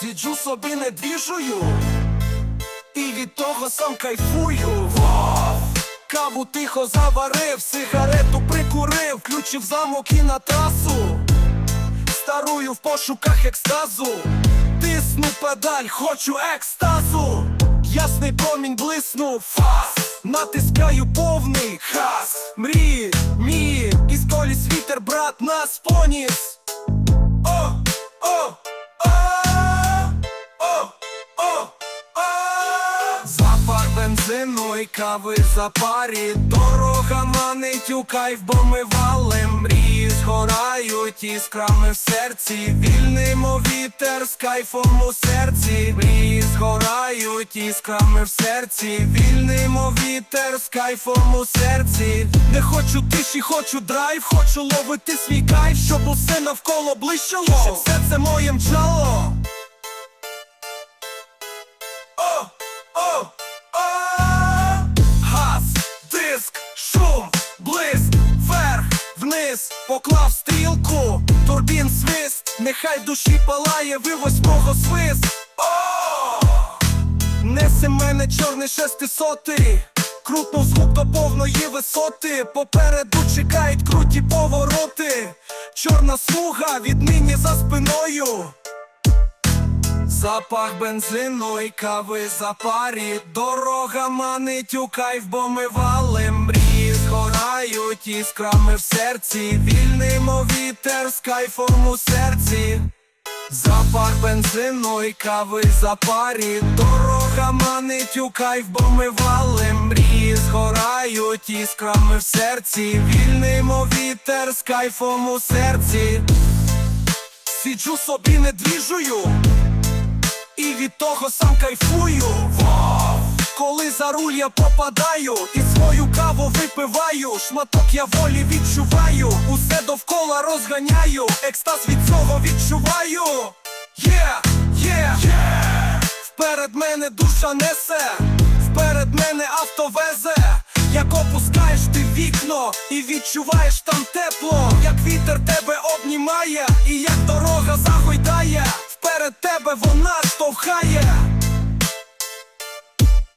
Сиджу собі не двіжую. І від того сам кайфую. Каву тихо заварив, сигарету прикурив, включив замок і на трасу. Старую в пошуках екстазу. Тисну педаль, хочу екстазу. Ясний промінь блиснув. Фас! Натискаю повний. Хас! Мрії, мії, із коліс вітер, брат нас поніс о, бензину і кави за парі Дорога манить у кайф, бо ми валим. Мрії згорають іскрами в серці. Вільний вітер з кайфом у серці. Мрії згорають іскрами в серці. Вільний вітер з кайфом у серці. Не хочу тиші, хочу драйв, хочу ловити свій кайф, щоб усе навколо блищало. Щоб все це моє мчало вниз, поклав стрілку, турбін свист, нехай душі палає, ви восьмого свист. Несе мене чорний шестисотий Крутнув звук до повної висоти. Попереду чекають круті повороти. Чорна смуга віднині за спиною. Запах бензину і кави за парі Дорога манить у кайф, бо ми валим. Мрії згорають іскрами в серці. Вільний мов вітер з кайфом у серці. Запах бензину і кави за парі. Дорога манить у кайф, бо ми валим. Мрії згорають іскрами в серці. Вільний мов вітер з кайфом у серці. Сіджу собі не двіжую і від того сам кайфую за руль я попадаю і свою каву випиваю, шматок я волі відчуваю, усе довкола розганяю, екстаз від цього відчуваю. Є, є, є, вперед мене душа несе, вперед мене авто везе, як опускаєш ти вікно і відчуваєш там тепло, як вітер тебе обнімає, і як дорога загойдає,